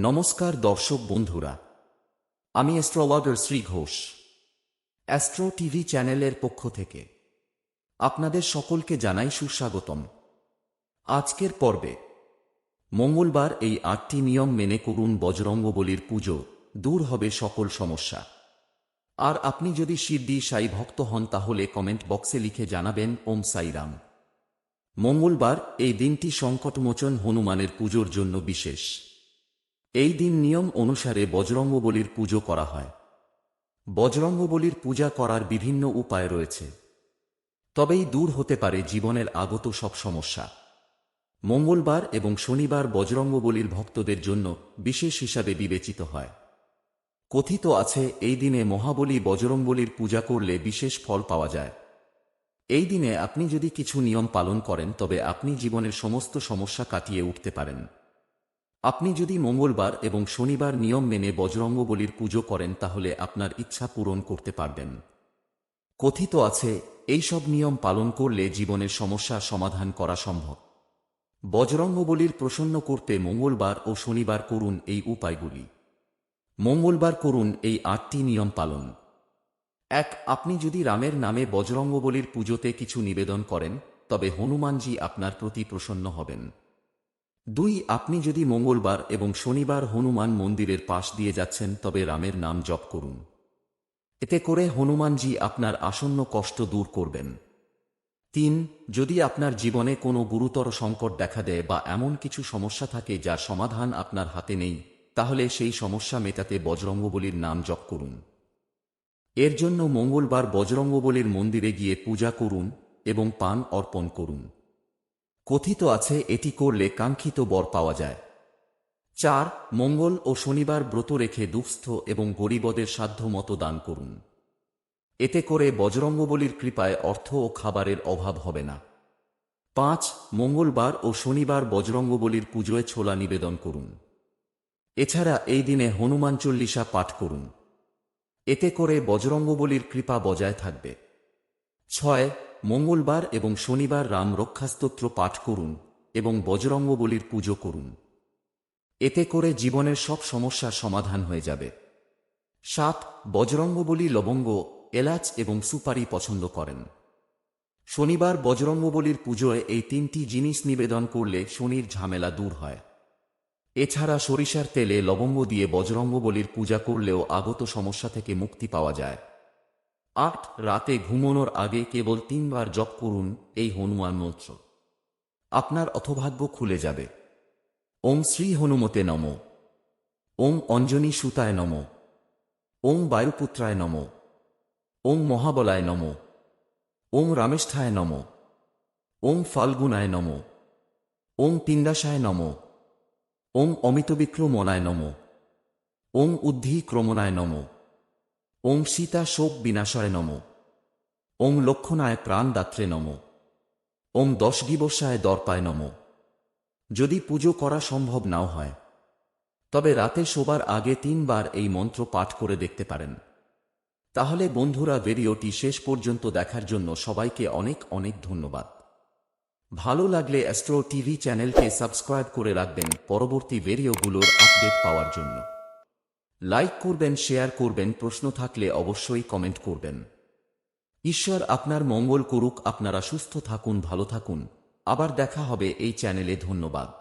নমস্কার দর্শক বন্ধুরা, আমি astrologer Shri Ghosh, astro TV চ্যানেলের পক্ষ থেকে আপনাদের সকলকে জানাই সুস্বাগতম। আজকের পর্বে মঙ্গলবার এই আটটি নিয়ম মেনে করুন বজরঙ্গবলির পুজো দূর হবে সকল সমস্যা। আর আপনি যদি সিদ্ধি সাই ভক্ত হন তাহলে কমেন্ট বক্সে লিখে জানাবেন, ওম সাইরাম মঙ্গলবার এই দিনটি সংকটমোচন হনুমানের পুজোর জন্য বিশেষ। এই দিন নিয়ম অনুসারে বজরঙ্গবলির পুজো করা হয়। বজরঙ্গবলির পূজা করার বিভিন্ন উপায় রয়েছে। তবেই দূর হতে পারে জীবনের আগত সব সমস্যা। মঙ্গলবার এবং শনিবার বজরঙ্গবলির ভক্তদের জন্য বিশেষ হিসাবে বিবেচিত হয়। কথিত আছে, এই দিনে মহাবলী বজরঙ্গবলির পূজা করলে বিশেষ ফল পাওয়া যায়। এই দিনে আপনি যদি কিছু নিয়ম পালন করেন, তবে আপনি জীবনের সমস্ত সমস্যা কাটিয়ে উঠতে পারেন। আপনি যদি মঙ্গলবার এবং শনিবার নিয়ম মেনে বজরঙ্গবলির পুজো করেন, তাহলে আপনার ইচ্ছা পূরণ করতে পারবেন। কথিত আছে, এই সব নিয়ম পালন করলে জীবনের সমস্যা সমাধান করা সম্ভব। বজরঙ্গবলির প্রসন্ন করতে মঙ্গলবার ও শনিবার করুন এই উপায়গুলি। মঙ্গলবার করুন এই আটটি নিয়ম পালন। এক, আপনি যদি রামের নামে বজরঙ্গবলির পুজোতে কিছু নিবেদন করেন, তবে হনুমানজি আপনার প্রতি প্রসন্ন হবেন। দুই, আপনি যদি মঙ্গলবার এবং শনিবার হনুমান মন্দিরের পাশ দিয়ে যাচ্ছেন, তবে রামের নাম জপ করুন। এতে করে হনুমানজি আপনার আসন্ন কষ্ট দূর করবেন। তিন, যদি আপনার জীবনে কোনো গুরুতর সংকট দেখা দেয় বা এমন কিছু সমস্যা থাকে যার সমাধান আপনার হাতে নেই, তাহলে সেই সমস্যা মেটাতে বজরঙ্গবলির নাম জপ করুন। এর জন্য মঙ্গলবার বজরঙ্গবলির মন্দিরে গিয়ে পূজা করুন এবং পান অর্পণ করুন। কথিত আছে, এটি করলে কাঙ্ক্ষিত বর পাওয়া যায়। চার, মঙ্গল ও শনিবার ব্রত রেখে দুঃস্থ এবং গরিবদের সাধ্য মতো দান করুন। এতে করে বজরঙ্গবলির কৃপায় অর্থ ও খাবারের অভাব হবে না। পাঁচ, মঙ্গলবার ও শনিবার বজরঙ্গবলির পুজোয় ছোলা নিবেদন করুন। এছাড়া এই দিনে হনুমান চল্লিশা পাঠ করুন। এতে করে বজরঙ্গবলির কৃপা বজায় থাকবে। ছয় মঙ্গলবার এবং শনিবার রাম রক্ষাস্তোত্র পাঠ করুন এবং বজরঙ্গবলির পুজো করুন। এতে করে জীবনের সব সমস্যার সমাধান হয়ে যাবে। সাত, বজরঙ্গবলী লবঙ্গ, এলাচ এবং সুপারি পছন্দ করেন। শনিবার বজরঙ্গবলির পুজোয় এই তিনটি জিনিস নিবেদন করলে শনির ঝামেলা দূর হয়। এছাড়া সরিষার তেলে লবঙ্গ দিয়ে বজরঙ্গবলির পূজা করলেও আগত সমস্যা থেকে মুক্তি পাওয়া যায়। আট রাতে ঘুমানোর আগে কেবল তিনবার জপ করুন এই হনুমান মন্ত্র। আপনার অথভাগ্য খুলে যাবে। ওম শ্রী হনুমতে নম। ওম অঞ্জনী সুতায় নম। ওম বায়ুপুত্রায় নম। ওম মহাবলায় নম। ওম রামেষ্ঠায় নম। ওম ফাল্গুনায় নম। ওম তিন্দাসায় নম। ওম অমিতবিক্রমনায় নম। ওম উদ্ধি ক্রমনায় নম। ওম সীতা শোক বিনাশায় নম। ওম লক্ষণায় প্রাণদাত্রে নম। ওম দশগিবসায় দর্পায় নম। যদি পুজো করা সম্ভব নাও হয়, তবে রাতে শোবার আগে তিনবার এই মন্ত্র পাঠ করে দেখতে পারেন। তাহলে বন্ধুরা ভিডিওটি শেষ পর্যন্ত দেখার জন্য সবাইকে অনেক অনেক ধন্যবাদ। ভালো লাগলে অ্যাস্ট্রো টিভি চ্যানেলকে সাবস্ক্রাইব করে রাখবেন পরবর্তী ভিডিওগুলোর আপডেট পাওয়ার জন্য। লাইক করবেন শেয়ার করবেন, প্রশ্ন থাকলে অবশ্যই কমেন্ট করবেন। ঈশ্বর আপনার মঙ্গল করুক, আপনারা সুস্থ থাকুন, ভালো থাকুন। আবার দেখা হবে এই চ্যানেলে ধন্যবাদ।